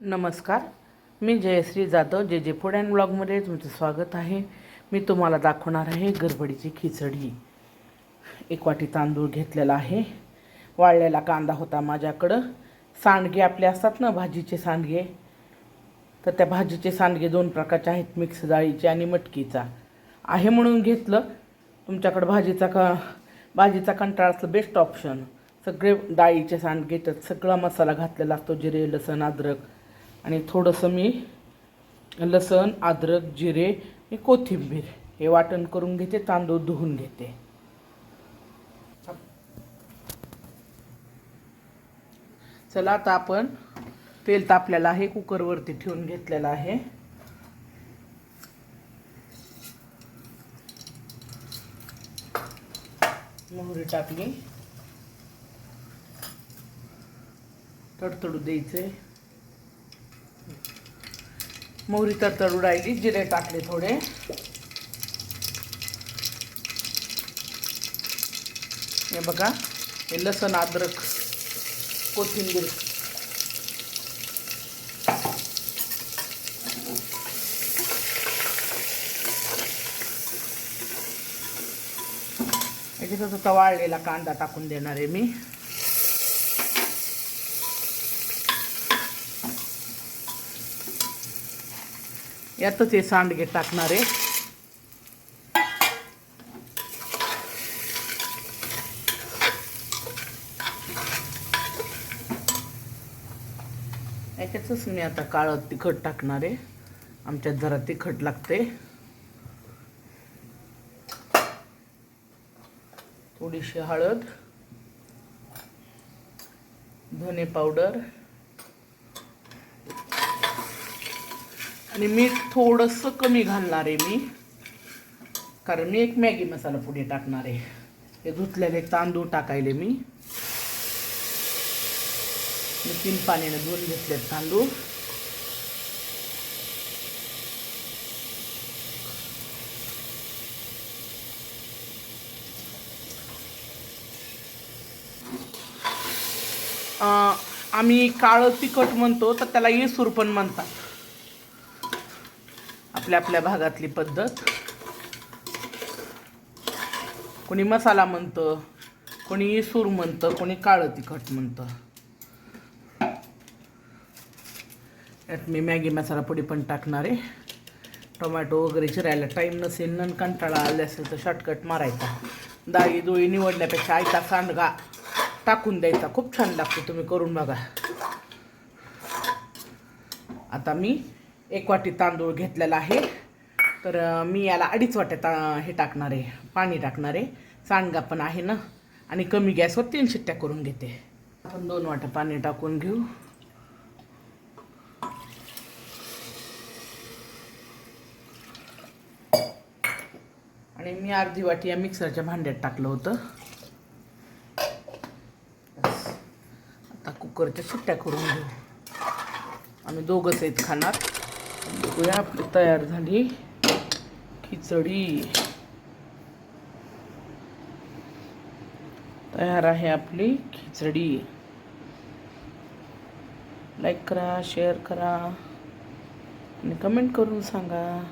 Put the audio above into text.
नमस्कार. मी जयश्री जाधव जे जे फूड अँड ब्लॉगमध्ये तुमचं स्वागत आहे. मी तुम्हाला दाखवणार आहे गरबडीची खिचडी. एक वाटी तांदूळ घेतलेला आहे. वाळलेला कांदा होता माझ्याकडं. सांडगे आपले असतात ना भाजीचे सांडगे? तर त्या भाजीचे सांडगे दोन प्रकारचे आहेत मिक्स डाळीचे आणि मटकीचा. आहे म्हणून घेतलं. तुमच्याकडं भाजीचा का भाजीचा कंटाळा असलं बेस्ट ऑप्शन सगळे डाळीचे सांडगे त्यात सगळा मसाला घातलेला असतो जिरे लसण अद्रक. आणि थोडंसं मी लसण अद्रक जिरे आणि कोथिंबीर हे वाटण करून घेते तांदूळ धुवून घेते. चला आता आपण तेल तापलेलं आहे कुकरवरती ठेवून घेतलेलं आहे. मोहरी टाकली. तडतडू द्यायचे. मोहरी तर तळू राहिली जिरे टाकले थोडे. हे बघा हे लसण अद्रक कोथिंबीर. याच्यात आता वाळलेला कांदा टाकून देणार आहे मी. यातच हे सांडगे टाकणार. आहे याच्यातच मी आता काळं तिखट टाकणार. आहे आमच्यात जरा तिखट लागते. थोडीशी हळद धने पावडर आणि मीठ थोडंसं कमी घालणार आहे मी. कारण मी एक मॅगी मसाला पुढे टाकणार आहे. हे धुतलेले तांदूळ टाकायले मी. मी तीन पाण्याने धुवून घेतलेत तांदूळ. अं, आम्ही काळं तिखट म्हणतो तर त्याला येसूर पण म्हणतात. आपल्या आपल्या भागातली पद्धत. कोणी मसाला म्हणतं कोणी सूर म्हणतं कोणी काळं तिखट म्हणतं. यात मी मॅगी मसाला पुडी पण टाकणार आहे. टोमॅटो वगैरे चिरायला टाईम नसेल नन कंटाळा आले असेल तर शॉर्टकट मारायचा. डाळी दुळी निवडल्यापेक्षा आयता सांडगा टाकून द्यायचा. खूप छान लागतो तुम्ही करून बघा. आता मी एक वाटी तांदूळ घेतलेला आहे. तर मी याला अडीच वाट्या ता हे टाकणार आहे पाणी टाकणार आहे. सांडगा पण आहे ना. आणि कमी गॅसवर तीन शिट्ट्या करून घेते. आपण दोन वाट्या पाणी टाकून घेऊ. आणि मी अर्धी वाटी या मिक्सरच्या भांड्यात टाकलं होतं. आता कुकरच्या सुट्ट्या करून घेऊ. आम्ही दोघंच आहेत खाणार. बघूया आपली तयार झाली खिचडी. तयार आहे आपली खिचडी. लाईक करा शेअर करा आणि कमेंट करून सांगा.